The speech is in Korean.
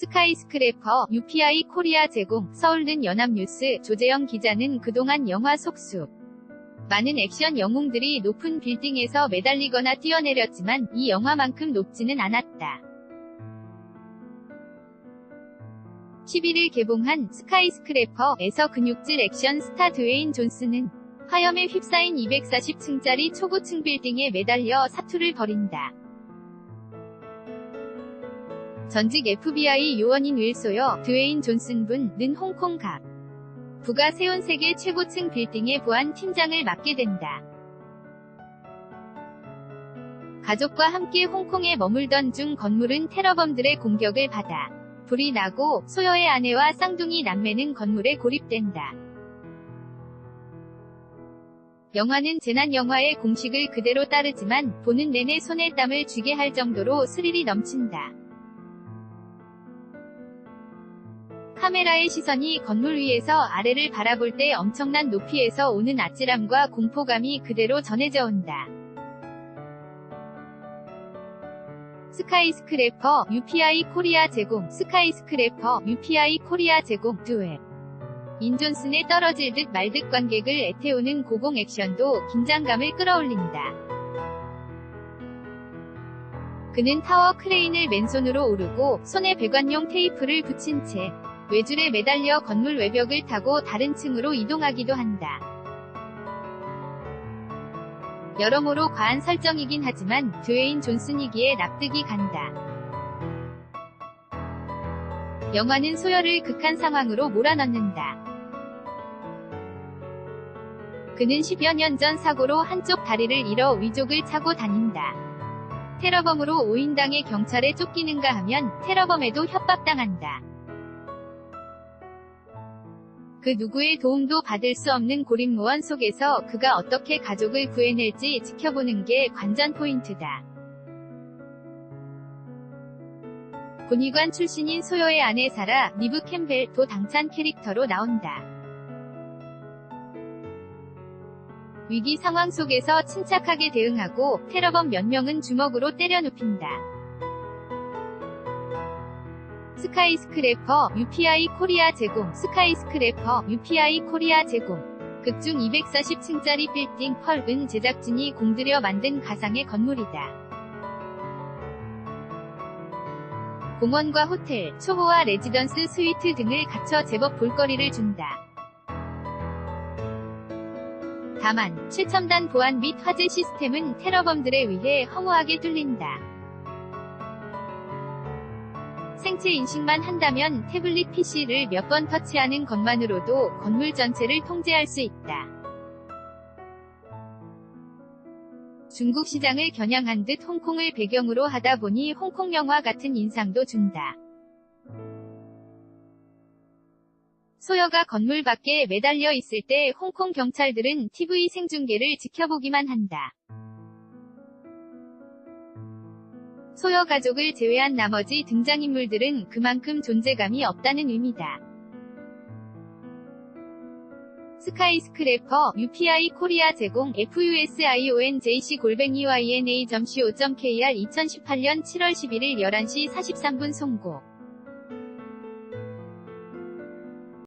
스카이스크래퍼 UPI 코리아 제공 서울는 연합뉴스 조재영 기자는 그동안 영화 속수 많은 액션 영웅들이 높은 빌딩에서 매달리거나 뛰어내렸지만 이 영화만큼 높지는 않았다. 11일 개봉한 스카이스크래퍼에서 근육질 액션 스타 드웨인 존스는 화염에 휩싸인 240층짜리 초고층 빌딩에 매달려 사투를 벌인다. 전직 FBI 요원인 윌소여 드웨인 존슨 분는 홍콩 각 부가 세운 세계 최고층 빌딩의 보안 팀장을 맡게 된다. 가족과 함께 홍콩에 머물던 중 건물은 테러범들의 공격을 받아 불이 나고 소여의 아내와 쌍둥이 남매는 건물에 고립된다. 영화는 재난 영화의 공식을 그대로 따르지만 보는 내내 손에 땀을 쥐게 할 정도로 스릴이 넘친다. 카메라의 시선이 건물 위에서 아래를 바라볼 때 엄청난 높이에서 오는 아찔함과 공포감이 그대로 전해져 온다. 스카이스크래퍼 UPI 코리아 제공 스카이스크래퍼 UPI 코리아 제공 듀엣 인존슨의 떨어질 듯 말 듯 관객을 애태우는 고공 액션도 긴장감을 끌어올린다. 그는 타워 크레인을 맨손으로 오르고 손에 배관용 테이프를 붙인 채 외줄에 매달려 건물 외벽을 타고 다른 층으로 이동하기도 한다. 여러모로 과한 설정이긴 하지만 드웨인 존슨이기에 납득이 간다. 영화는 소열을 극한 상황으로 몰아넣는다. 그는 10여 년 전 사고로 한쪽 다리를 잃어 위족을 차고 다닌다. 테러범으로 오인당해 경찰에 쫓기는가 하면 테러범에도 협박당한다. 그 누구의 도움도 받을 수 없는 고립무원 속에서 그가 어떻게 가족을 구해낼지 지켜보는 게 관전 포인트다. 군의관 출신인 소요의 아내 사라 니브 캠벨도 당찬 캐릭터로 나온다. 위기 상황 속에서 침착하게 대응하고 테러범 몇 명은 주먹으로 때려 눕힌다. 스카이스크래퍼 UPI 코리아 제공 스카이스크래퍼 UPI 코리아 제공 극중 240층짜리 빌딩 펄은 제작진이 공들여 만든 가상의 건물이다. 공원과 호텔, 초보와 레지던스 스위트 등을 갖춰 제법 볼거리를 준다. 다만, 최첨단 보안 및 화재 시스템은 테러범들에 의해 허무하게 뚫린다. 생체 인식만 한다면 태블릿 PC를 몇 번 터치하는 것만으로도 건물 전체를 통제할 수 있다. 중국 시장을 겨냥한 듯 홍콩을 배경으로 하다 보니 홍콩 영화 같은 인상도 준다. 소여가 건물 밖에 매달려 있을 때 홍콩 경찰들은 TV 생중계를 지켜보기만 한다. 소여 가족을 제외한 나머지 등장인물들은 그만큼 존재감이 없다는 의미다. 스카이스크래퍼 UPI 코리아 제공 FUSIONJC 골뱅이 YNA.co.kr 2018년 7월 11일 11시 43분 송고